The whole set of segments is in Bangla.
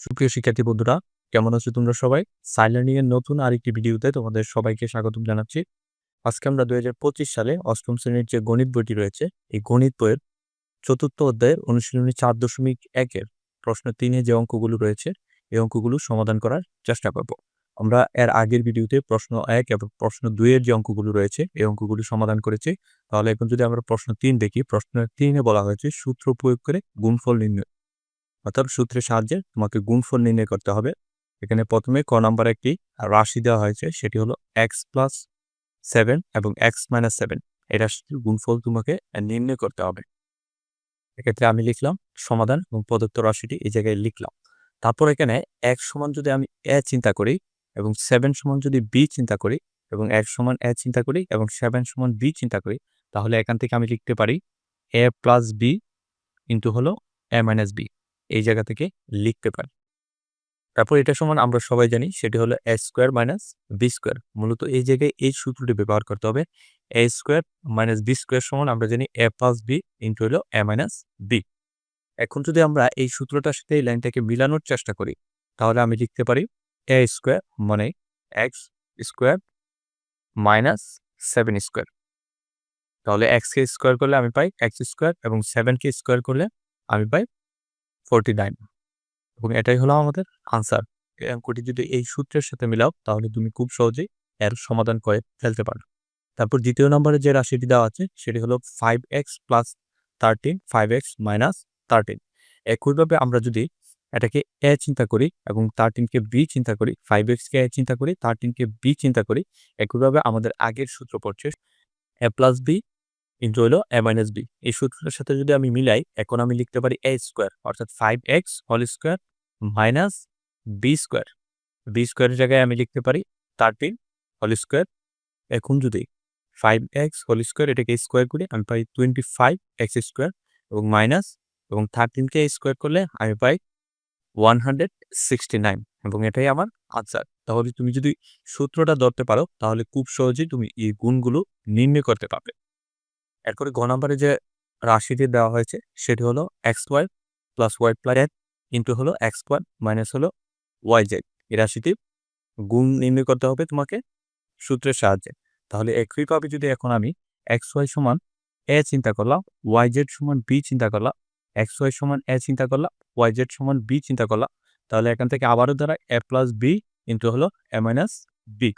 সুপ্রিয় শিক্ষার্থী বন্ধুরা, কেমন আছো তোমরা সবাই? সাইলার্নিং এর নতুন আরেকটি ভিডিওতে তোমাদের সবাইকে স্বাগতম জানাচ্ছি। আজকে আমরা দুই হাজার পঁচিশ সালে অষ্টম শ্রেণির যে গণিত বইটি রয়েছে, এই গণিত বইয়ের চতুর্থ অধ্যায়ের অনুশীলনী চার দশমিক একের প্রশ্ন তিনে যে অঙ্কগুলো রয়েছে, এই অঙ্কগুলো সমাধান করার চেষ্টা করব। আমরা এর আগের ভিডিওতে প্রশ্ন এক এবং প্রশ্ন দুইয়ের যে অঙ্কগুলো রয়েছে, এই অঙ্কগুলো সমাধান করেছি। তাহলে এখন যদি আমরা প্রশ্ন তিন দেখি, প্রশ্ন তিনে বলা হয়েছে সূত্র প্রয়োগ করে গুণফল নির্ণয় অর্থাৎ সূত্রের সাহায্যে তোমাকে গুণফল নির্ণয় করতে হবে। এখানে প্রথমে ক নাম্বার একটি রাশি দেওয়া হয়েছে, সেটি হলো এক্স প্লাস সেভেন এবং এক্স মাইনাস সেভেন এই রাশিটির গুণফল তোমাকে নির্ণয় করতে হবে। এক্ষেত্রে আমি লিখলাম সমাধান এবং প্রদত্ত রাশিটি এই জায়গায় লিখলাম। তারপর এখানে এক সমান যদি আমি এ চিন্তা করি এবং সেভেন সমান যদি বি চিন্তা করি এবং এক সমান এ চিন্তা করি এবং সেভেন সমান বি চিন্তা করি, তাহলে এখান থেকে আমি লিখতে পারি এ প্লাস বি ইন্টু হলো এ মাইনাস বি এই জায়গা থেকে লিখতে পারি। তারপর এটা সমান আমরা সবাই জানি, সেটি হলো A square minus B square মূলত এই জায়গায় এই সূত্রটি ব্যবহার করতে হবে। A square minus B square সমান আমরা জানি এ প্লাস বি ইন্টু হলো এ মাইনাস বি এখন যদি আমরা এই সূত্রটার সাথে এই লাইনটাকে মিলানোর চেষ্টা করি, তাহলে আমি লিখতে পারি এ স্কোয়ার মানে X square minus seven square তাহলে এক্সকে স্কোয়ার করলে আমি পাই এক্স স্কোয়ার এবং সেভেনকে স্কোয়ার করলে আমি পাই ফোরটি নাইন এবং এটাই হলো আমাদের আনসার এই অঙ্কটি যদি এই সূত্রের সাথে মিলাও, তাহলে তুমি খুব সহজেই এর সমাধান করে ফেলতে পারো। তারপর দ্বিতীয় নম্বরে যে রাশিটি দেওয়া আছে, সেটি হলো five X plus thirteen five X minus thirteen একইভাবে আমরা যদি এটাকে এ চিন্তা করি এবং থার্টিনকে বি চিন্তা করি ফাইভ এক্সকে এ চিন্তা করি থার্টিনকে বি চিন্তা করি, একইভাবে আমাদের আগের সূত্র পড়ছে এ প্লাস বি ইন্টু হলো এ মাইনাস বি। এই সূত্রটার সাথে যদি আমি মিলাই, এখন আমি লিখতে পারি এ স্কোয়ার, অর্থাৎ five X whole square minus B square. B স্কোয়ারের জায়গায় আমি লিখতে পারি থার্টিন হোল স্কোয়ার। এখন যদি ফাইভ এক্স হোল স্কোয়ার এটাকে স্কোয়ার করি, আমি পাই টোয়েন্টি ফাইভ এক্স স্কোয়ার এবং মাইনাস এবং থার্টিনকে স্কোয়ার করলে আমি পাই ওয়ান হান্ড্রেড সিক্সটি নাইন এবং এটাই আমার আনসার। তাহলে তুমি যদি সূত্রটা ধরতে পারো, তাহলে খুব সহজেই তুমি এই গুণগুলো নির্ণয় করতে পারবে। এরপরে গ নাম্বারে যে রাশিটি দেওয়া হয়েছে, সেটি হলো X Y plus Y plus into হলো এক্স ওয়ান মাইনাস হলো ওয়াই জেড এই রাশিটি গুণ নির্ণয় করতে হবে তোমাকে সূত্রের সাহায্যে। তাহলে একইভাবে যদি এখন আমি এক্স ওয়াই সমান এ চিন্তা করলাম ওয়াই জেড সমান বি চিন্তা করলাম এক্স ওয়াই সমান এ চিন্তা করলাম ওয়াই জেড সমান বি চিন্তা করলাম, তাহলে এখান থেকে আবারও দ্বারা এ প্লাস বি ইন্টু হলো এ মাইনাস বি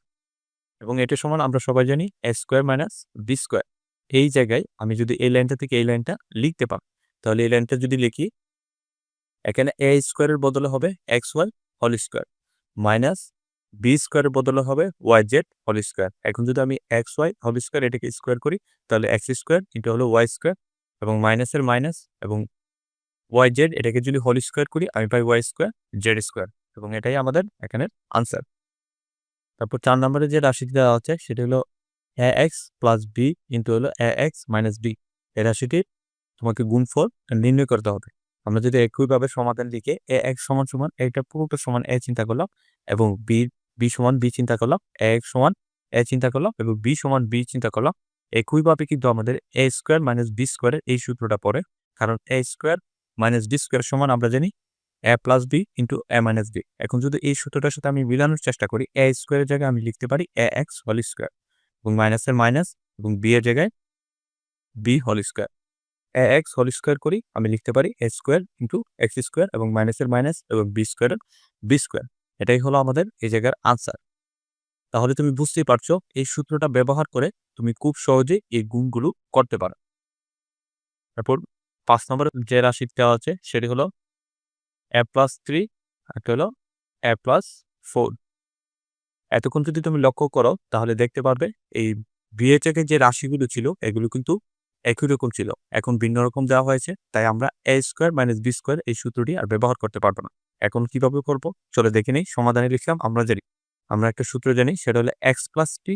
এবং এটা সমান আমরা সবাই জানি A square minus B square এই জায়গায় আমি যদি এই লাইনটা থেকে এই লাইনটা লিখতে পারি, তাহলে এই লাইনটা যদি লিখি, এখানে এ স্কোয়ারের বদলে হবে X Y whole square minus B স্কোয়ারের বদলে হবে ওয়াই জেড হোল স্কোয়ার এখন যদি আমি এক্স ওয়াই হোল স্কোয়ার এটাকে স্কোয়ার করি, তাহলে এক্স স্কোয়ার এটা হলো ওয়াই স্কোয়ার এবং মাইনাসের মাইনাস এবং ওয়াই জেড এটাকে যদি হোল স্কোয়ার করি, আমি পাই ওয়াই স্কোয়ার জেড স্কোয়ার এবং এটাই আমাদের এখানের আনসার তারপর চার নম্বরে যে রাশিটি দেওয়া হচ্ছে সেটা হলো A X plus B into হলো এ এক্স মাইনাস বি এই রাশিটির তোমাকে গুণফল নির্ণয় করতে হবে। আমরা যদি একইভাবে সমাধান লিখে এ এক্স সমান সমান এটা পুরোটা সমান এ চিন্তা করলাম এবং বি বি সমান বি চিন্তা করলাম এ এক্স সমান এ চিন্তা করলাম এবং বি সমান বি চিন্তা করলাম, একইভাবে কিন্তু আমাদের এ স্কোয়ার মাইনাস বি স্কোয়ারের এই সূত্রটা পড়ে। কারণ A square minus B square সমান আমরা জানি A plus B into A minus B এখন যদি এই সূত্রটার সাথে আমি মিলানোর চেষ্টা করি এ স্কোয়ারের জায়গায় আমি লিখতে পারি এ এক্স হোল স্কোয়ার এবং মাইনাসের মাইনাস এবং বি এর জায়গায় B whole square A X whole square করি, আমি লিখতে পারি A square into X square এবং মাইনাসের মাইনাস এবং বি স্কোয়ারের বি স্কোয়ার এটাই হলো আমাদের এই জায়গার আনসার তাহলে তুমি বুঝতেই পারছ, এই সূত্রটা ব্যবহার করে তুমি খুব সহজেই এই গুণগুলো করতে পারো। তারপর পাঁচ নম্বর যে রাশি দেওয়া আছে, সেটি হলো এ প্লাস থ্রি একটা হলো এ প্লাস ফোর এতক্ষণ যদি তুমি লক্ষ্য করো, তাহলে দেখতে পারবে এই বিএচএকে যে রাশিগুলো ছিল, এগুলো কিন্তু একই রকম ছিল। এখন ভিন্ন রকম দেওয়া হয়েছে, তাই আমরা A square minus B square এই সূত্রটি আর ব্যবহার করতে পারব না। এখন কীভাবে করব? চলে দেখে নেই, সমাধানে লিখলাম, আমরা জানি। আমরা একটা সূত্র জানি, সেটা হলো X plus T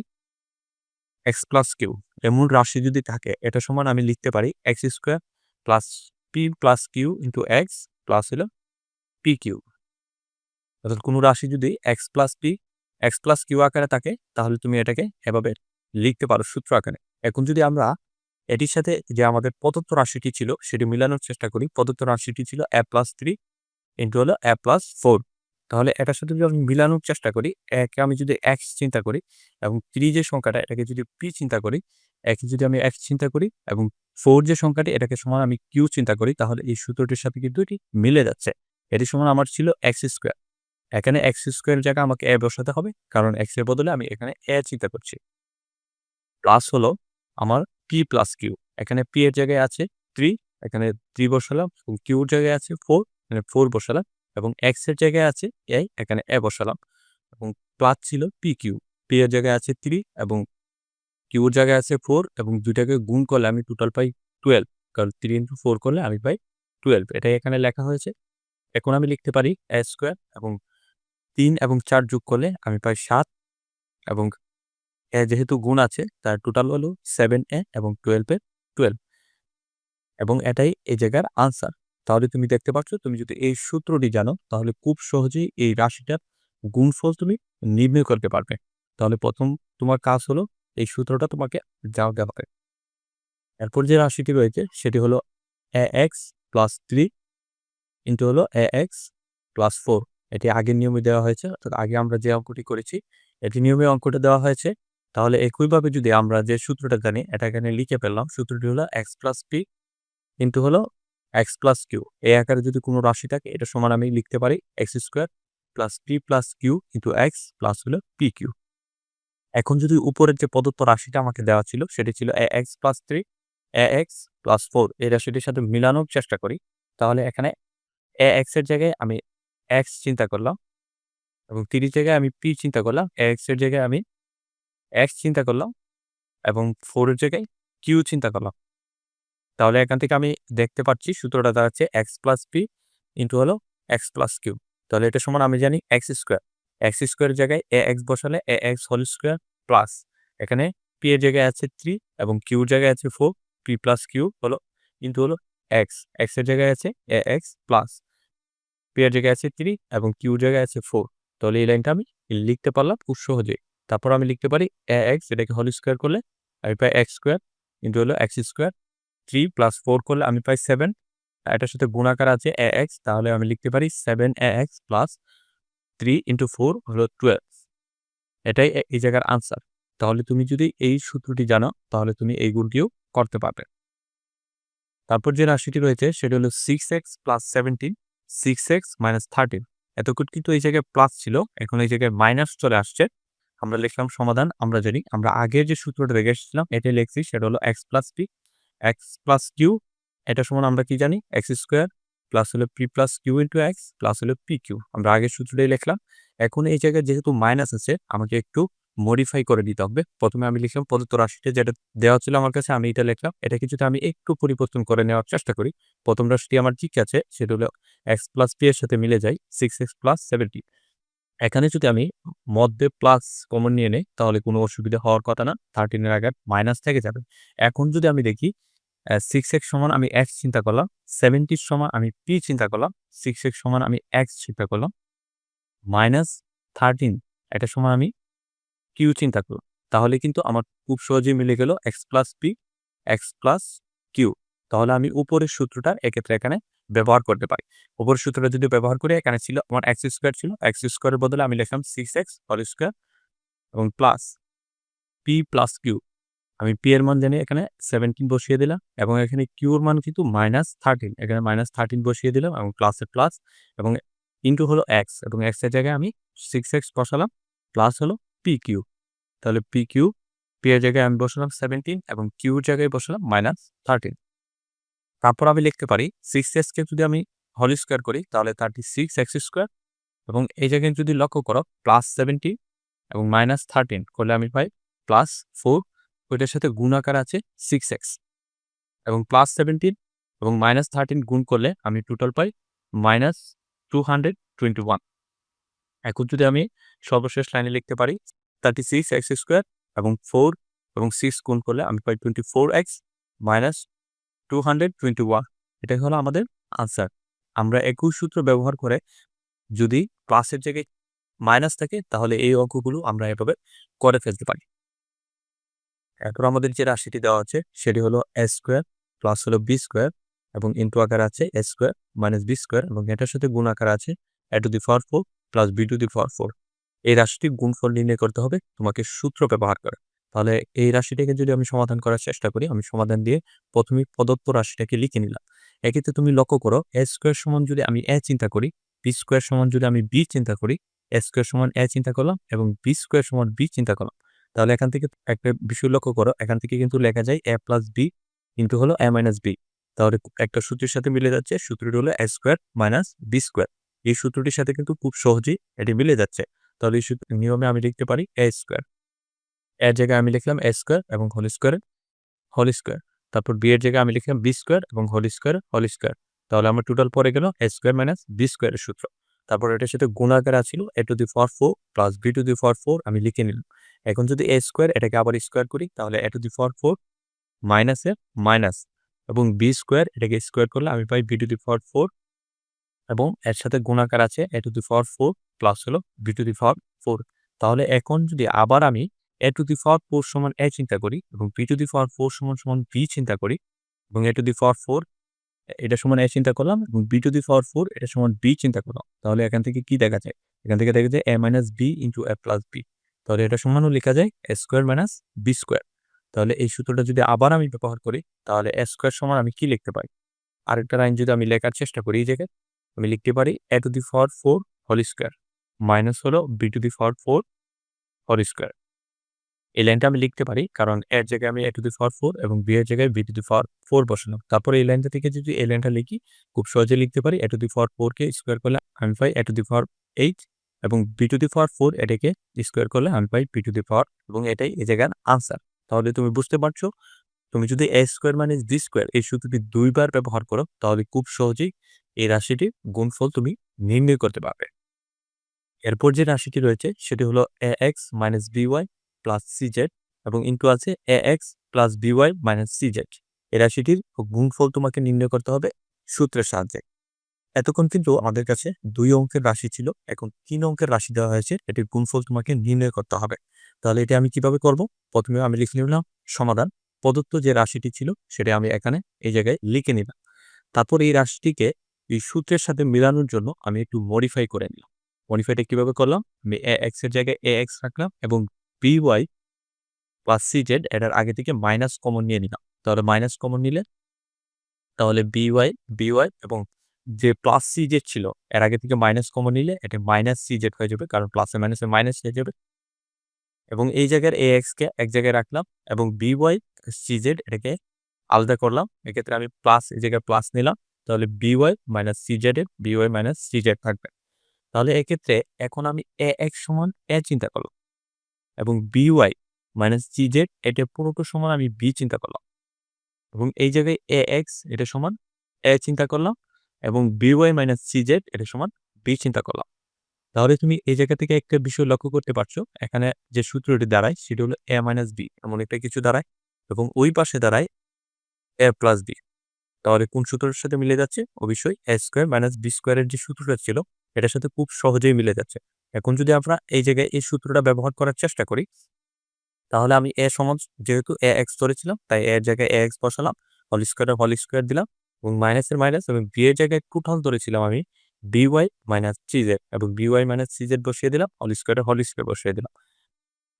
X plus Q এমন রাশি যদি থাকে, এটা সমান আমি লিখতে পারি X square plus P plus Q into X plus হলো পি কিউ অর্থাৎ কোনো রাশি যদি X plus P X plus Q আকারে থাকে, তাহলে তুমি এটাকে এভাবে লিখতে পারো সূত্র আকারে। এখন যদি আমরা এটির সাথে যে আমাদের প্রদত্ত রাশিটি ছিল, সেটি মিলানোর চেষ্টা করি। প্রদত্ত রাশিটি ছিল এ প্লাস থ্রি ইন্টু হলো এ প্লাস ফোর তাহলে এটার সাথে যদি আমি মিলানোর চেষ্টা করি, একে আমি যদি এক্স চিন্তা করি এবং থ্রি যে সংখ্যাটা, এটাকে যদি পি চিন্তা করি, একে যদি আমি এক্স চিন্তা করি এবং ফোর যে সংখ্যাটি, এটাকে সমান আমি কিউ চিন্তা করি, তাহলে এই সূত্রটির সাথে কিন্তু এটি মিলে যাচ্ছে। এটি সমান আমার ছিল এক্স স্কোয়ার এখানে এক্স স্কোয়ার জায়গায় আমাকে এ বসাতে হবে, কারণ এক্সের বদলে আমি এখানে এ চিন্তা করছি প্লাস হলো আমার পি প্লাস কিউ এখানে পি এর জায়গায় আছে থ্রি এখানে থ্রি বসালাম, এবং কিউর জায়গায় আছে ফোর এখানে ফোর বসালাম, এবং এক্সের জায়গায় আছে এ এখানে এ বসালাম, এবং প্লাস ছিল পি কিউ পি এর জায়গায় আছে থ্রি এবং কিউর জায়গায় আছে ফোর এবং দুইটাকে গুণ করলে আমি টোটাল পাই টুয়েলভ কারণ থ্রি ইন্টু ফোর করলে আমি পাই টুয়েলভ এটাই এখানে লেখা হয়েছে। এখন আমি লিখতে পারি এ স্কোয়ার এবং তিন এবং চার যোগ করলে আমি পাই সাত এবং এ যেহেতু গুণ আছে, তার টোটাল হলো সেভেন এ এবং টুয়েলভের টুয়েলভ এবং এটাই এই জায়গার আনসার তাহলে তুমি দেখতে পাচ্ছ, তুমি যদি এই সূত্রটি জানো, তাহলে খুব সহজেই এই রাশিটার গুণফল তুমি নির্ণয় করতে পারবে। তাহলে প্রথম তোমার কাজ হলো এই সূত্রটা তোমাকে জানতে হবে। এরপর যে রাশিটি রয়েছে, সেটি হলো A X plus three into হলো এ এক্স প্লাস ফোর এটি আগের নিয়মে দেওয়া হয়েছে, অর্থাৎ আগে আমরা যে অঙ্কটি করেছি, এটি নিয়মে অঙ্কটা দেওয়া হয়েছে। তাহলে একইভাবে যদি আমরা যে সূত্রটা জানি, এটা এখানে লিখে ফেললাম, সূত্রটি হলো এক্স প্লাস পি কিন্তু হলো এক্স প্লাস কিউ এই আকারে যদি কোনো রাশি থাকে এটা সমান আমি লিখতে পারি X square plus P plus Q কিন্তু এক্স প্লাস হলো পি কিউ এখন যদি উপরের যে প্রদত্ত রাশিটা আমাকে দেওয়া ছিল, সেটি ছিল A X plus three A X plus four এই রাশিটির সাথে মিলানোর চেষ্টা করি, তাহলে এখানে এ এক্সের জায়গায় আমি এক্স চিন্তা করলাম এবং তিরিশ জায়গায় আমি পি চিন্তা করলাম এ এক্সের জায়গায় আমি এক্স চিন্তা করলাম এবং ফোরের জায়গায় কিউ চিন্তা করলাম। তাহলে এখান থেকে আমি দেখতে পাচ্ছি সূত্রটা দাঁড়াচ্ছে এক্স প্লাস পি ইন্টু হলো এক্স প্লাস কিউ তাহলে এটা সমান আমি জানি এক্স স্কোয়ার এক্স স্কোয়ারের জায়গায় এ এক্স বসালে A X whole square plus এখানে পি এর জায়গায় আছে থ্রি এবং কিউর জায়গায় আছে ফোর পি প্লাস কিউ হলো ইন্টু হলো এক্স এক্সের জায়গায় আছে এ এক্স প্লাস পি এর জায়গায় আছে থ্রি এবং কিউ জায়গায় আছে ফোর তাহলে এই লাইনটা আমি লিখতে পারলাম খুব সহজে তারপর আমি লিখতে পারি এ এক্স এটাকে হোল স্কোয়ার করলে আমি পাই এক্স স্কোয়ার ইন্টু হলো X square three plus four করলে আমি পাই সেভেন এটার সাথে গুণাকার আছে এ এক্স তাহলে আমি লিখতে পারি seven A X plus three into four হলো টুয়েলভ এটাই এই জায়গার আনসার তাহলে তুমি যদি এই সূত্রটি জানো, তাহলে তুমি এই গুণটিও করতে পারবে। তারপর যে রাশিটি রয়েছে, সেটা হলো six X plus seventeen six X minus thirteen এতক্ষণ কিন্তু এই জায়গায় প্লাস ছিল, এখন এই জায়গায় মাইনাস চলে আসছে। আমরা লিখলাম সমাধান, আমরা জানি, আমরা আগের যে সূত্রটা দেখে এসেছিলাম এটাই লিখছি সেটা হলো X plus P X plus Q এটা সমান আমরা কি জানি? এক্স স্কোয়ার প্লাস হলো P plus Q into X plus হলো পি কিউ আমরা আগের সূত্রটাই লিখলাম। এখন এই জায়গায় যেহেতু মাইনাস আছে, আমাকে একটু মডিফাই করে দিতে হবে। প্রথমে আমি লিখলাম প্রদত্ত রাশিটা যেটা দেওয়া ছিল আমার কাছে, আমি এটা লিখলাম। এটা কিছুটা আমি একটু পরিবর্তন করে নেওয়ার চেষ্টা করি। প্রথম রাশিটি আমার ঠিক আছে, সেটা হলো এক্স প্লাস পি এর সাথে মিলে যায় সিক্স এক্স প্লাস সেভেন্টি এখানে যদি আমি মধ্যে প্লাস কমন নিয়ে নেই, তাহলে কোনো অসুবিধা হওয়ার কথা না। থার্টিনের আগে মাইনাস থেকে যাবে। এখন যদি আমি দেখি সিক্স এক্স সমান আমি এক্স চিন্তা করলাম সেভেন্টির সমান আমি পি চিন্তা করলাম সিক্স এক্স সমান আমি এক্স চিন্তা করলাম মাইনাস থার্টিন এটা সময় আমি কিউ চিন্তা করলাম তাহলে কিন্তু আমার খুব সহজেই মিলে গেল X plus P X plus Q তাহলে আমি উপরের সূত্রটা এক্ষেত্রে এখানে ব্যবহার করতে পারি। উপরের সূত্রটা যদি ব্যবহার করি, এখানে ছিল আমার এক্স স্কোয়ার ছিল এক্স স্কোয়ারের বদলে আমি লিখলাম সিক্স এক্স হল স্কোয়ার এবং প্লাস পি প্লাস কিউ আমি পি এর মান জানি, এখানে সেভেন্টিন বসিয়ে দিলাম এবং এখানে কিউর মান কিন্তু মাইনাস থার্টিন এখানে মাইনাস থার্টিন বসিয়ে দিলাম এবং প্লাসের প্লাস এবং ইন্টু হলো এক্স এবং এক্সের জায়গায় আমি সিক্স এক্স বসালাম। প্লাস হলো পি কিউ তাহলে পি কিউ পি এর জায়গায় আমি বসালাম সেভেন্টিন এবং কিউর জায়গায় বসালাম মাইনাস থার্টিন তারপর আমি লিখতে পারি সিক্স এক্সকে যদি আমি হল স্কোয়ার করি, তাহলে থার্টি সিক্স এক্স স্কোয়ার এবং এই জায়গায় যদি লক্ষ্য করো প্লাস সেভেন্টি এবং মাইনাস থার্টিন করলে আমি পাই প্লাস ফোর ওইটার সাথে গুণাকার আছে সিক্স এক্স এবং প্লাস সেভেন্টিন এবং মাইনাস থার্টিন গুণ করলে আমি টোটাল পাই minus two hundred twenty one এখন যদি আমি সর্বশেষ লাইনে লিখতে পারি থার্টি সিক্স এক্স স্কোয়ার এবং ফোর এবং সিক্স গুণ করলে আমি পাই twenty four X minus two hundred twenty one এটাই হলো আমাদের আনসার আমরা একই সূত্র ব্যবহার করে যদি প্লাসের জায়গায় মাইনাস থাকে, তাহলে এই অঙ্কগুলো আমরা এভাবে করে ফেলতে পারি। এরপর আমাদের যে রাশিটি দেওয়া আছে, সেটি হলো এস স্কোয়ার প্লাস হলো বি স্কোয়ার এবং ইন্টু আকার আছে S square minus B square এবং এটার সাথে গুণ আকার আছে A to the power four plus B to the power four এই রাশিটি গুণফল নির্ণয় করতে হবে, তোমাকে সূত্র ব্যবহার করে। তাহলে এই রাশিটাকে যদি আমি সমাধান করার চেষ্টা করি, আমি সমাধান দিয়ে প্রথমে প্রদত্ত রাশিটাকে লিখে নিলাম। এক্ষেত্রে তুমি লক্ষ্য করো এ স্কোয়ার সমান যদি আমি এ চিন্তা করি বি স্কোয়ার সমান যদি আমি বি চিন্তা করি এ স্কোয়ার সমান এ চিন্তা করলাম এবং বি স্কোয়ার সমান বি চিন্তা করলাম। তাহলে এখান থেকে একটা বিষয় লক্ষ্য করো, এখান থেকে কিন্তু লেখা যায় এ প্লাস বি কিন্তু হলো এ মাইনাস বি তাহলে একটা সূত্রের সাথে মিলে যাচ্ছে, সূত্রটি হলো A square minus B square এই সূত্রটির সাথে কিন্তু খুব সহজেই এটি মিলে যাচ্ছে। তাহলে এই সূত্র নিয়মে আমি লিখতে পারি এ স্কোয়ার এর জায়গায় আমি লিখলাম এ স্কোয়ার এবং হোল স্কোয়ার হোল স্কোয়ার তারপর বি এর জায়গায় আমি লিখলাম বি স্কোয়ার এবং হোল স্কোয়ার হোল স্কোয়ার তাহলে আমার টোটাল পরে গেল এ স্কোয়ার মাইনাস বি স্কোয়ারের সূত্র। তারপর এটার সাথে গুণাকার আছিল A to the for four plus B to the for four আমি লিখে নিলাম। এখন যদি এ স্কোয়ার এটাকে আবার স্কোয়ার করি, তাহলে A to the for four মাইনাসের মাইনাস এবং বি স্কোয়ার এটাকে স্কোয়ার করলে আমি পাই B to the for four এবং এর সাথে গুণাকার আছে A to the for four plus হলো B to the for four তাহলে এখন যদি আবার আমি A to the for four সমান এ চিন্তা করি এবং B to the for four সমান সমান বি চিন্তা করি এবং A to the for four এটা সমান এ চিন্তা করলাম এবং B to the for four এটা সমান বি চিন্তা করলাম। তাহলে এখান থেকে কি দেখা যায়? এখান থেকে দেখা যায় A minus B into A plus B তাহলে এটা সমানও লেখা যায় A square minus B square তাহলে এই সূত্রটা যদি আবার আমি ব্যবহার করি তাহলে এ স্কোয়ার সমান আমি কি লিখতে পারি? আরেকটা লাইন যদি আমি লেখার চেষ্টা করি এই জায়গায়। আমি লিখতে পারি A to the for four whole square minus হলো B to the for four whole square এই লাইনটা আমি লিখতে পারি কারণ এর জায়গায় আমি A to the for four এবং বি এর জায়গায় B to the for four বসানো তারপরে এই লাইনটা থেকে যদি এই লাইনটা লিখি, খুব সহজে লিখতে পারি এ টু দি ফর ফোরকে স্কোয়ার করলে আমি পাই A to the for eight এবং B to the for four এটাকে স্কোয়ার করলে আমি পাই বি টু দি ফর এবং এটাই এই জায়গার আনসার তাহলে তুমি বুঝতে পারছ, তুমি যদি এ স্কোয়ার মানে বি স্কোয়ার এই সূত্রটি দুইবার ব্যবহার করো, তাহলে খুব সহজেই এই রাশিটি গুণফল তুমি নির্ণয় করতে পারবে। এরপর যে রাশিটি রয়েছে সেটি হলো A X minus B Y plus C Z এবং ইন্টু আছে A X plus B Y minus C Z এই রাশিটির গুণফল তোমাকে নির্ণয় করতে হবে সূত্রের সাহায্যে। এতক্ষণ কিন্তু আমাদের কাছে দুই অঙ্কের রাশি ছিল, এখন তিন অঙ্কের রাশি দেওয়া হয়েছে, এটির গুণফল তোমাকে নির্ণয় করতে হবে। তাহলে এটা আমি কীভাবে করব? প্রথমে আমি লিখে নিলাম সমাধান। প্রদত্ত যে রাশিটি ছিল সেটা আমি এখানে এই জায়গায় লিখে নিলাম। তারপর এই রাশিটিকে এই সূত্রের সাথে মেলানোর জন্য আমি একটু মডিফাই করে নিলাম। মডিফাইটা কীভাবে করলাম? আমি এ এক্সের জায়গায় এ এক্স রাখলাম এবং B Y plus C Z এটার আগে থেকে মাইনাস কমন নিয়ে নিলাম। তাহলে মাইনাস কমন নিলে তাহলে বি ওয়াই বি ওয়াই এবং যে প্লাস সি জেড ছিল, এর আগে থেকে মাইনাস কমন নিলে এটা মাইনাস সি জেড হয়ে যাবে কারণ প্লাসে মাইনাসে মাইনাস হয়ে যাবে। এবং এই জায়গার এ এক্সকে এক জায়গায় রাখলাম এবং বি ওয়াই সি জেড এটাকে আলাদা করলাম। এক্ষেত্রে আমি প্লাস এই জায়গায় প্লাস নিলাম। তাহলে B Y minus C Z এর B Y minus C Z থাকবে। তাহলে এক্ষেত্রে এখন আমি এ এক্স সমান এ চিন্তা করলাম এবং B Y minus G Z এটা পুরোটা সমান আমি বি চিন্তা করলাম। এবং এই জায়গায় এ এক্স এটা সমান এ চিন্তা করলাম এবং B Y minus C Z এটা সমান বি চিন্তা করলাম। তাহলে তুমি এই জায়গা থেকে একটা বিষয় লক্ষ্য করতে পারছ। এখানে যে সূত্রটি দাঁড়ায় সেটি হলো এ মাইনাস বি এমন একটা কিছু দাঁড়ায় এবং ওই পাশে দাঁড়ায় এ প্লাস বি তাহলে কোন সূত্রের সাথে মিলে যাচ্ছে? অবশ্যই এ স্কোয়ার মাইনাস বি স্কোয়ারের যে সূত্রটা ছিল, এটার সাথে খুব সহজেই মিলে যাচ্ছে। এখন যদি আমরা এই জায়গায় এই সূত্রটা ব্যবহার করার চেষ্টা করি, তাহলে আমি এ সমাজ যেহেতু এ এক্স ধরেছিলাম, তাই এর জায়গায় এ এক্স বসালাম হল স্কোয়ার হল স্কোয়ার দিলাম, এবং মাইনাসের মাইনাস এবং বি এর জায়গায় টোটাল ধরেছিলাম আমি B Y minus C Z এবং B Y minus C Z বসিয়ে দিলাম হল স্কোয়ারে হল স্কোয়ার বসিয়ে দিলাম।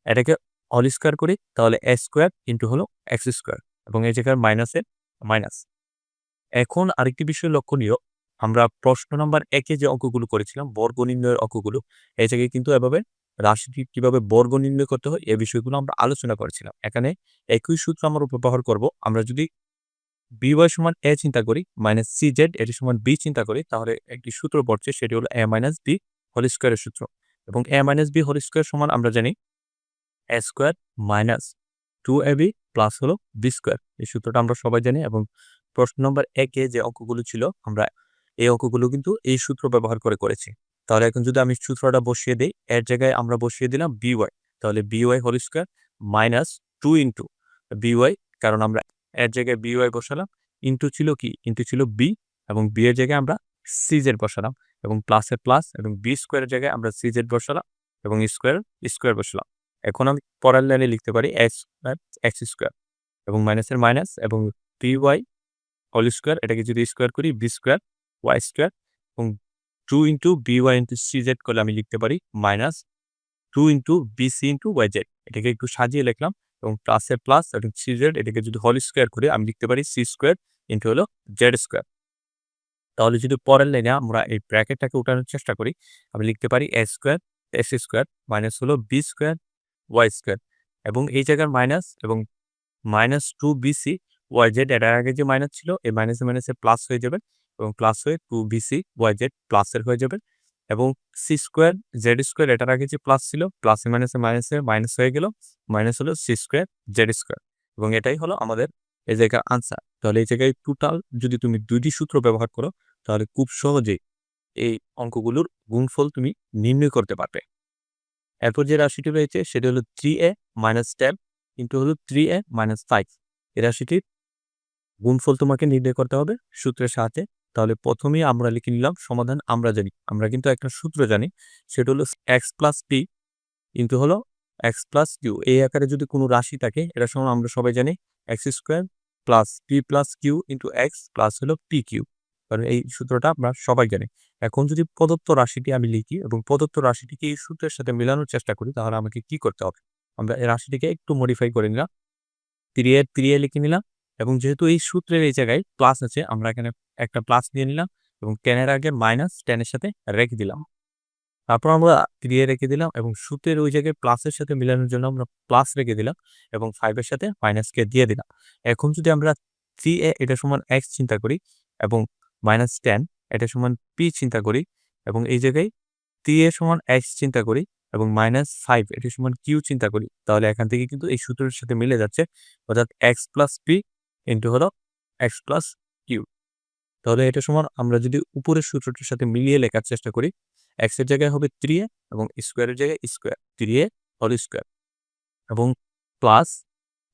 এটাকে হল স্কোয়ার করি, তাহলে এ স্কোয়ার ইন্টু হলো এক্স স্কোয়ার এবং এই জায়গায় মাইনাসের মাইনাস এখন আরেকটি বিষয় লক্ষণীয়। আমরা প্রশ্ন নাম্বার একে যে অঙ্কগুলো করেছিলাম বর্গ নির্ণয়ের অঙ্কগুলো এই জায়গায় কিন্তু এভাবে রাশিটি কীভাবে বর্গ নির্ণয় করতে হয় এই বিষয়গুলো আমরা আলোচনা করেছিলাম। এখানে একই সূত্র আমরা ব্যবহার করব। আমরা যদি বি ওয়াই সমান এ চিন্তা করি, মাইনাস সি জেড, এটি সমান বি চিন্তা করি, তাহলে একটি সূত্র পড়ছে, সেটি হলো এ মাইনাস বি হোল স্কোয়ারের সূত্র। এবং A minus B whole square সমান আমরা জানি A square minus two A B plus হলো বি স্কোয়ার। এই সূত্রটা আমরা সবাই জানি এবং প্রশ্ন নম্বর একে যে অঙ্কগুলো ছিল, আমরা এই অঙ্কগুলো কিন্তু এই সূত্র ব্যবহার করে করেছি। তাহলে এখন যদি আমি সূত্রটা বসিয়ে দিই, এর জায়গায় আমরা বসিয়ে দিলাম বি ওয়াই তাহলে B Y whole square minus two into B Y কারণ আমরা এর জায়গায় বি ওয়াই বসালাম ইন্টু ছিল কি? ইন্টু ছিল বি এবং বি এর জায়গায় আমরা সি জেড বসালাম, এবং প্লাসের প্লাস এবং বি স্কোয়ারের জায়গায় আমরা সি জেড বসালাম, এবং স্কোয়ার স্কোয়ার বসালাম। এখন আমি পরের লাইনে লিখতে পারি এক্স স্কোয়ার এবং মাইনাসের মাইনাস এবং বি ওয়াই হোল স্কোয়ার এটাকে যদি স্কোয়ার করি বি স্কোয়ার ওয়াই স্কোয়ার এবং two into B Y into C Z করলে আমি লিখতে পারি minus two into B C into Y Z এটাকে একটু সাজিয়ে লিখলাম, এবং প্লাসের প্লাস এবং সি জেড এটাকে যদি হোল স্কোয়ার করে, আমি লিখতে পারি সি স্কোয়ার ইন্টু হলো জেড স্কোয়ার তাহলে যদি পরের লাইনে আমরা এই ব্র্যাকেটটাকে উঠানোর চেষ্টা করি, আমি লিখতে পারি A square S square minus হলো বি স্কোয়ার ওয়াই স্কোয়ার এবং এই জায়গার মাইনাস এবং minus two B C Y Z এটার আগে যে মাইনাস ছিল, এই মাইনাসে মাইনাসে প্লাস হয়ে যাবে এবং প্লাস হয়ে টু বিসি ওয়াই জেড প্লাসের হয়ে যাবে এবং সি স্কোয়ার জেড স্কোয়ার এটার আগে যে প্লাস ছিল প্লাসে মাইনাসে মাইনাসে মাইনাস হয়ে গেল মাইনাস হলো সি স্কোয়ার জেড স্কোয়ার এবং এটাই হলো আমাদের এই জায়গার আনসার তাহলে এই জায়গায় টোটাল যদি তুমি দুইটি সূত্র ব্যবহার করো, তাহলে খুব সহজেই এই অঙ্কগুলোর গুণফল তুমি নির্ণয় করতে পারবে। এরপর যে রাশিটি রয়েছে, সেটা হলো থ্রি এ মাইনাস টেন কিন্তু হলো থ্রি এ মাইনাস ফাইভ এই রাশিটির গুণফল তোমাকে নির্ণয় করতে হবে সূত্রের সাহায্যে। তাহলে প্রথমেই আমরা লিখে নিলাম সমাধান আমরা জানি। আমরা কিন্তু একটা সূত্র জানি, সেটা হলো এক্স প্লাস পি কিন্তু হলো এক্স প্লাস কিউ এই আকারে যদি কোনো রাশি থাকে এটা সময় আমরা সবাই জানি X square plus P plus Q into X plus হলো পি কিউ কারণ এই সূত্রটা আমরা সবাই জানি। এখন যদি প্রদত্ত রাশিটি আমি লিখি এবং প্রদত্ত রাশিটিকে এই সূত্রের সাথে মেলানোর চেষ্টা করি, তাহলে আমাকে কি করতে হবে? আমরা এই রাশিটিকে একটু মডিফাই করে নিলাম। তিরিয়ে তিরিয়ে লিখে নিলাম। এবং যেহেতু এই সূত্রের এই জায়গায় প্লাস আছে, আমরা এখানে একটা প্লাস দিয়ে নিলাম এবং টেনের আগে মাইনাস টেনের সাথে রেখে দিলাম। তারপর আমরা তিরিয়ে রেখে দিলাম এবং সূত্রের ওই জায়গায় প্লাসের সাথে মিলানোর জন্য আমরা প্লাস রেখে দিলাম এবং ফাইভের সাথে মাইনাসকে দিয়ে দিলাম। এখন যদি আমরা থ্রি এ এটা সমান এক্স চিন্তা করি এবং মাইনাস টেন এটা সমান পি চিন্তা করি এবং এই জায়গায় থ্রি এ সমান এক্স চিন্তা করি এবং মাইনাস ফাইভ এটা সমান কিউ চিন্তা করি, তাহলে এখান থেকে কিন্তু এই সূত্রের সাথে মিলে যাচ্ছে। অর্থাৎ এক্স প্লাস পি ইন্টু হলো এক্স প্লাস কিউ তাহলে এটা সমান আমরা যদি উপরের সূত্রটির সাথে মিলিয়ে লেখার চেষ্টা করি এক্সের জায়গায় হবে থ্রি এ এবং স্কোয়ারের জায়গায় স্কোয়ার থ্রি এ হল স্কোয়ার এবং প্লাস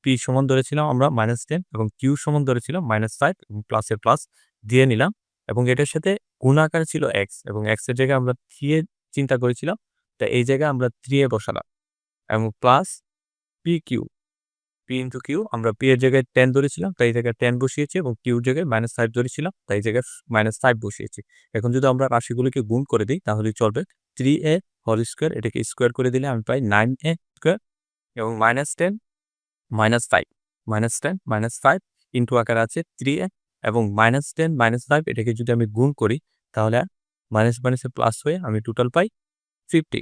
পি সমান ধরেছিলাম আমরা মাইনাস টেন এবং কিউ সমান ধরেছিলাম মাইনাস ফাইভ এবং প্লাসের প্লাস দিয়ে নিলাম এবং এটার সাথে গুণাকার ছিল এক্স এবং এক্সের জায়গায় আমরা থ্রি এ চিন্তা করেছিলাম, তা এই জায়গায় আমরা থ্রি এ বসালাম এবং plus P Q P into Q আমরা পি এর জায়গায় টেন ধরেছিলাম, তাই জায়গায় টেন বসিয়েছি এবং কিউর জায়গায় মাইনাস ফাইভ ধরেছিলাম, তাই জায়গায় মাইনাস ফাইভ বসিয়েছি। এখন যদি আমরা রাশিগুলিকে গুণ করে দিই তাহলে চলবে থ্রি এ হোল স্কোয়ার এটাকে স্কোয়ার করে দিলে আমি পাই নাইন এ স্কোয়ার এবং minus ten minus five minus ten minus five into আকার আছে থ্রি এ এবং মাইনাস টেন মাইনাস ফাইভ এটাকে যদি আমি গুণ করি, তাহলে মাইনাস মাইনাসে প্লাস হয়ে আমি টোটাল পাই ফিফটি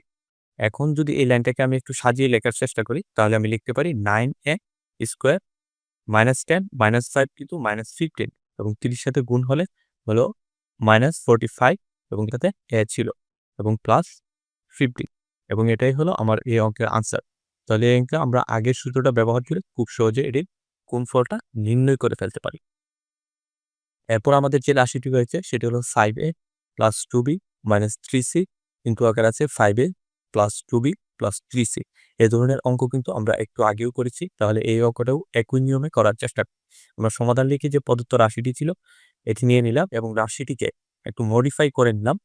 এখন যদি এই লাইনটাকে আমি একটু সাজিয়ে লেখার চেষ্টা করি, তাহলে আমি লিখতে পারি nine A square minus ten minus five কিন্তু মাইনাস ফিফটিন এবং তিরিশ সাথে গুণ হলে হলো মাইনাস ফোরটি ফাইভ এবং এটাতে এ ছিল এবং প্লাস ফিফটিন এবং এটাই হলো আমার এই অঙ্কের আনসার তাহলে এই অঙ্কে আমরা আগের সূত্রটা ব্যবহার করে খুব সহজে এটির ফলটা নির্ণয় করে ফেলতে পারি। এরপর আমাদের যে রাশিটি রয়েছে সেটি হলো five A plus two B minus three C কিন্তু আকার আছে five A plus two B plus three C এ ধরনের অঙ্ক কিন্তু আমরা একটু আগেও করেছি, তাহলে এই অঙ্কটাও একই নিয়মে করার চেষ্টা করি। আমরা সমাধান লিখে যে প্রদত্ত রাশিটি ছিল, এটি নিয়ে নিলাম এবং রাশিটিকে একটু মডিফাই করে নিলাম,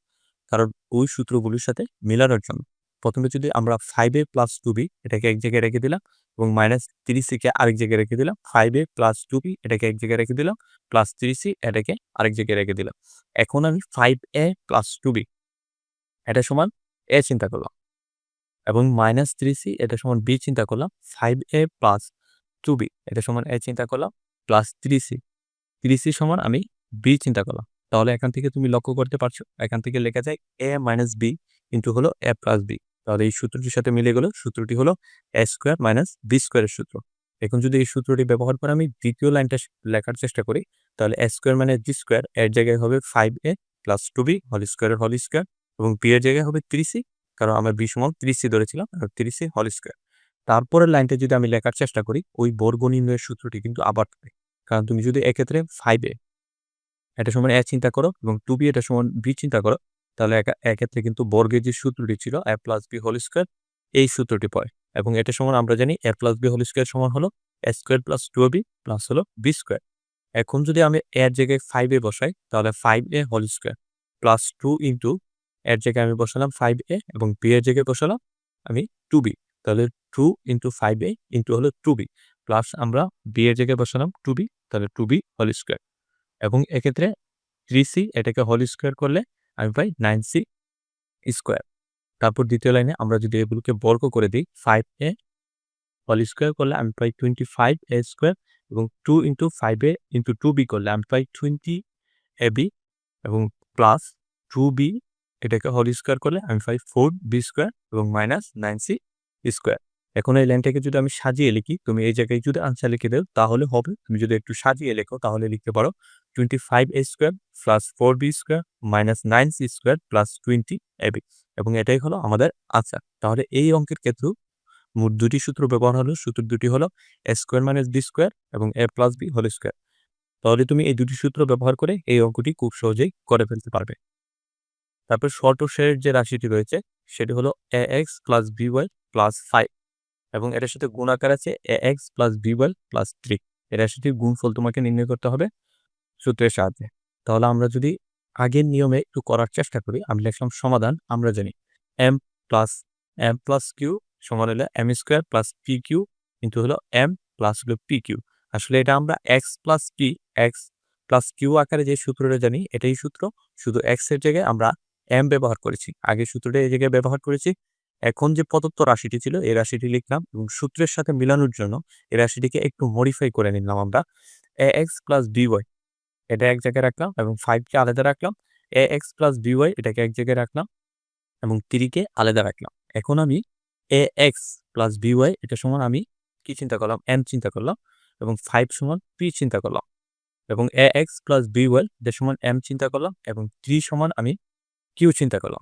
কারণ ওই সূত্রগুলির সাথে মেলানোর জন্য। প্রথমে যদি আমরা five A plus two B এটাকে এক জায়গায় রেখে দিলাম এবং মাইনাস থ্রি সিকে আরেক জায়গায় রেখে দিলাম five A plus two B এটাকে এক জায়গায় রেখে দিলাম প্লাস থ্রি সি এটাকে আরেক জায়গায় রেখে দিলাম। এখন আমি five A plus two B এটা সমান এ চিন্তা করলাম। এবং মাইনাস থ্রি সি এটা সমান বি চিন্তা করলাম five A plus two B এটা সমান এ চিন্তা করলাম plus three C three C সমান আমি বি চিন্তা করলাম। তাহলে এখান থেকে তুমি লক্ষ্য করতে পারছ, এখান থেকে লেখা যায় এ মাইনাস বি কিন্তু হলো এ প্লাস বি তাহলে এই সূত্রটির সাথে মিলে গেল, সূত্রটি হলো এ স্কোয়ার মাইনাস বি স্কোয়ারের সূত্র। এখন যদি এই সূত্রটি ব্যবহার করে আমি দ্বিতীয় লাইনটা লেখার চেষ্টা করি, তাহলে a square minus b square এর জায়গায় হবে five a plus two b হল স্কোয়ারের হল স্কোয়ার এবং বি এর জায়গায় হবে থ্রি সি কারণ আমরা বি সমান ত্রিশ ধরেছিলাম, আর ত্রিশ হল স্কোয়ার তারপরের লাইনটা যদি আমি লেখার চেষ্টা করি, ওই বর্গ নির্ণয়ের সূত্রটি কিন্তু আবার থাকে কারণ তুমি যদি এক্ষেত্রে ফাইভে এটা সমান এ চিন্তা করো এবং টু বি এটা সমান বি চিন্তা করো, তাহলে এক্ষেত্রে কিন্তু বর্গের যে সূত্রটি ছিল a plus b whole square এই সূত্রটি পড়ে। এবং এটা সমান আমরা জানি a plus b whole square সমান হলো a square plus two b plus হলো বি স্কোয়ার এখন যদি আমি এর জায়গায় ফাইভে বসাই, তাহলে five a whole square plus two into এর জায়গায় আমি বসালাম ফাইভ এ এবং বি এর জায়গায় বসালাম আমি টু বি তাহলে two into five a into হলো টু বি প্লাস আমরা বি এর জায়গায় বসালাম টু বি তাহলে টু বি হোল স্কোয়ার এবং এক্ষেত্রে থ্রি সি এটাকে হোল স্কোয়ার করলে আমি পাই নাইন সি স্কোয়ার তারপর দ্বিতীয় লাইনে আমরা যদি এগুলোকে বর্গ করে দিই ফাইভ এ হোল স্কোয়ার করলে আমি পাই টোয়েন্টি ফাইভ এ স্কোয়ার এবং two into five a into two b করলে আমি পাই টোয়েন্টি এ বি এবং প্লাস টু বি এটাকে হোল স্কোয়ার করলে আমি পাই ফোর বি স্কোয়ার এবং মাইনাস নাইন সি স্কোয়ার এখন এই লাইনটাকে যদি আমি সাজিয়ে লিখি, তুমি এই জায়গায় যদি আনসার লিখে দেও, তাহলে হবে, তুমি যদি একটু সাজিয়ে লেখো, তাহলে লিখতে পারো twenty five a square plus four b square minus nine c square plus twenty a b এবং এটাই হলো আমাদের আনসার তাহলে এই অঙ্কের ক্ষেত্রেও মোট দুটি সূত্র ব্যবহার হলো সূত্র দুটি হলো a square minus b square এবং a plus b whole square তাহলে তুমি এই দুটি সূত্র ব্যবহার করে এই অঙ্কটি খুব সহজেই করে ফেলতে পারবে। তারপর শর্ট ও শেয়ারের যে রাশিটি রয়েছে, সেটি হলো a x plus b y plus five এবং এটার সাথে গুণ আকার আছে a x plus b y plus three এই রাশিটির গুণফল তোমাকে নির্ণয় করতে হবে সূত্রের সাহায্যে। তাহলে আমরা যদি আগের নিয়মে একটু করার চেষ্টা করি, আমি লিখলাম সমাধান, আমরা জানি m plus m plus q সমান হলো m square plus p q কিন্তু হলো এম প্লাস হলো পি কিউ আসলে এটা আমরা x plus p x plus q আকারে যে সূত্রটা জানি, এটাই সূত্র। শুধু এক্সের জায়গায় আমরা এম ব্যবহার করেছি। আগে সূত্রটা এই জায়গায় ব্যবহার করেছি। এখন যে প্রদত্ত রাশিটি ছিল, এই রাশিটি লিখলাম এবং সূত্রের সাথে মিলানোর জন্য এই রাশিটিকে একটু মডিফাই করে নিলাম আমরা। এ এক্স প্লাস ওয়াই এটা এক জায়গায় রাখলাম এবং ফাইভকে আলাদা রাখলাম। এ এক্স প্লাস ওয়াই এটাকে এক জায়গায় রাখলাম এবং থ্রিকে আলাদা রাখলাম। এখন আমি এ এক্স প্লাস ওয়াই এটা সমান আমি কি চিন্তা করলাম? এম চিন্তা করলাম এবং ফাইভ সমান পি চিন্তা করলাম এবং a x plus b y এটা সমান এম চিন্তা করলাম এবং থ্রি সমান আমি কিউ চিন্তা করো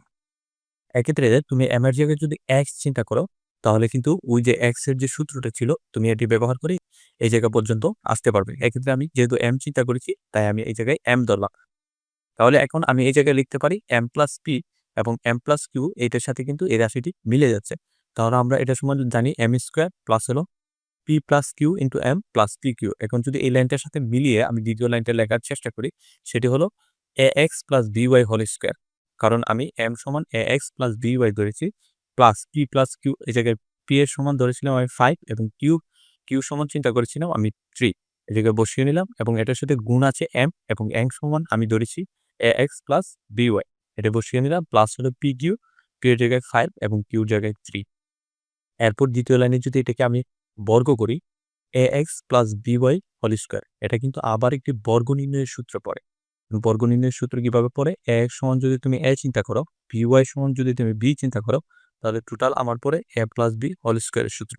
এক্ষেত্রে তুমি এম এর জায়গায় যদি এক্স চিন্তা করো, তাহলে কিন্তু ওই যে এক্সের যে সূত্রটা ছিল, তুমি এটি ব্যবহার করে এই জায়গা পর্যন্ত আসতে পারবে। এক্ষেত্রে আমি যেহেতু এম চিন্তা করেছি, তাই আমি এই জায়গায় এম ধরলাম। তাহলে এখন আমি এই জায়গায় লিখতে পারি এম প্লাস পি এবং এম প্লাস কিউ এইটার সাথে কিন্তু এই রাশিটি মিলে যাচ্ছে। তাহলে আমরা এটা সময় জানি এম স্কোয়ার প্লাস হলো p plus q into m plus p q এখন যদি এই লাইনটার সাথে মিলিয়ে আমি দ্বিতীয় লাইনটা লেখার চেষ্টা করি, সেটি হলো a x plus b y whole square কারণ আমি এম সমান a x plus b y ধরেছি প্লাস পি প্লাস কিউ এই জায়গায় পি এর সমান ধরেছিলাম আমি ফাইভ এবং কিউ কিউ সমান চিন্তা করেছিলাম আমি থ্রি এই জায়গায় বসিয়ে নিলাম এবং এটার সাথে গুণ আছে এম এবং এম সমান আমি ধরেছি a x plus b y এটা বসিয়ে নিলাম প্লাস হলো পি কিউ কিউ জায়গায় ফাইভ এবং কিউ জায়গায় থ্রি এরপর দ্বিতীয় লাইনে যদি এটাকে আমি বর্গ করি a x plus b y whole square এটা কিন্তু আবার একটি বর্গ নির্ণয়ের সূত্র পড়ে। বর্গ নির্ণয়ের সূত্র কীভাবে পড়ে? এ সমান যদি তুমি এ চিন্তা করো বি ওয়াই সমান যদি তুমি বি চিন্তা করো, তাহলে টোটাল আমার পরে এ প্লাস বি হোল স্কোয়ারের সূত্র।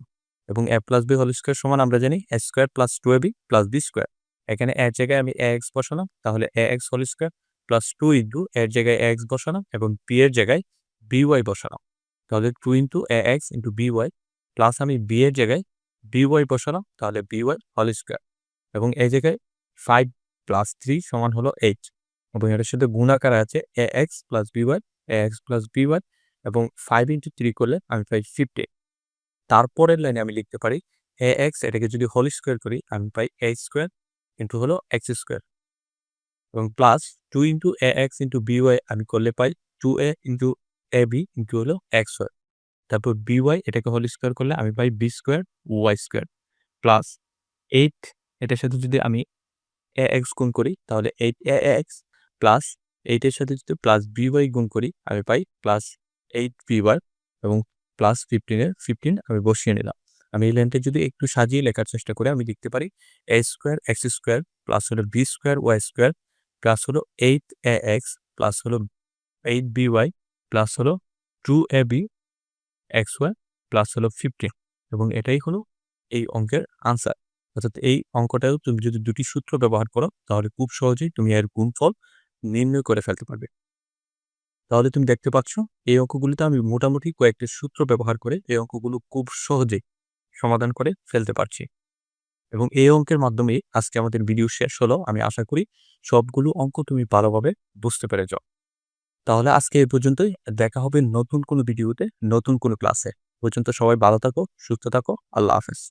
এবং a plus b whole square সমান আমরা জানি a square plus two a b plus b square এখানে এর জায়গায় আমি এ এক্স বসালাম, তাহলে a x whole square plus two into এর জায়গায় এক্স বসালাম এবং বি এর জায়গায় বি ওয়াই বসালাম। তাহলে two into a x into b y plus আমি বি এর জায়গায় বি ওয়াই বসালাম, তাহলে বি ওয়াই হোল স্কোয়ার এবং এই জায়গায় ফাইভ প্লাস থ্রি সমান হলো এইট এবং এটার সাথে গুণ গুণাকার আছে a x plus b y a x plus b y এবং ফাইভ ইন্টু থ্রি করলে আমি পাই ফিফটি তারপরের লাইনে আমি লিখতে পারি এ এক্স এটাকে যদি হোল স্কোয়ার করি, আমি পাই এ স্কোয়ার ইন্টু হলো এক্স স্কোয়ার এবং plus two into a x into b y আমি করলে পাই two a into a b into হলো এক্স ওয়াই তারপর বি ওয়াই এটাকে হোল স্কোয়ার করলে আমি পাই b square y square plus eight এটার সাথে যদি আমি এ এক্স গুণ করি, তাহলে এইট এ এক্স প্লাস এইটের সাথে যদি প্লাস বি ওয়াই গুণ করি, আমি পাই প্লাস এইট বি ওয়াই এবং প্লাস ফিফটিনের ফিফটিন আমি বসিয়ে নিলাম। আমি এই লাইনটা যদি একটু সাজিয়ে লেখার চেষ্টা করি, আমি লিখতে পারি a square x square plus হলো b square y square plus হলো এইট এ এক্স প্লাস হলো এইট বি ওয়াই প্লাস হলো two a b x y plus হলো ফিফটিন এবং এটাই হলো এই অঙ্কের আনসার অর্থাৎ এই অঙ্কটাও তুমি যদি দুটি সূত্র ব্যবহার করো, তাহলে খুব সহজেই তুমি এর গুণফল নির্ণয় করে ফেলতে পারবে। তাহলে তুমি দেখতে পাচ্ছ, এই অঙ্কগুলিতে আমি মোটামুটি কয়েকটি সূত্র ব্যবহার করে এই অঙ্কগুলো খুব সহজে সমাধান করে ফেলতে পারছি। এবং এই অঙ্কের মাধ্যমে আজকে আমাদের ভিডিও শেষ হলো। আমি আশা করি সবগুলো অঙ্ক তুমি ভালোভাবে বুঝতে পেরেছ। তাহলে আজকে এই পর্যন্তই। দেখা হবে নতুন কোনো ভিডিওতে, নতুন কোনো ক্লাসে। পর্যন্ত সবাই ভালো থাকো, সুস্থ থাকো। আল্লাহ হাফেজ।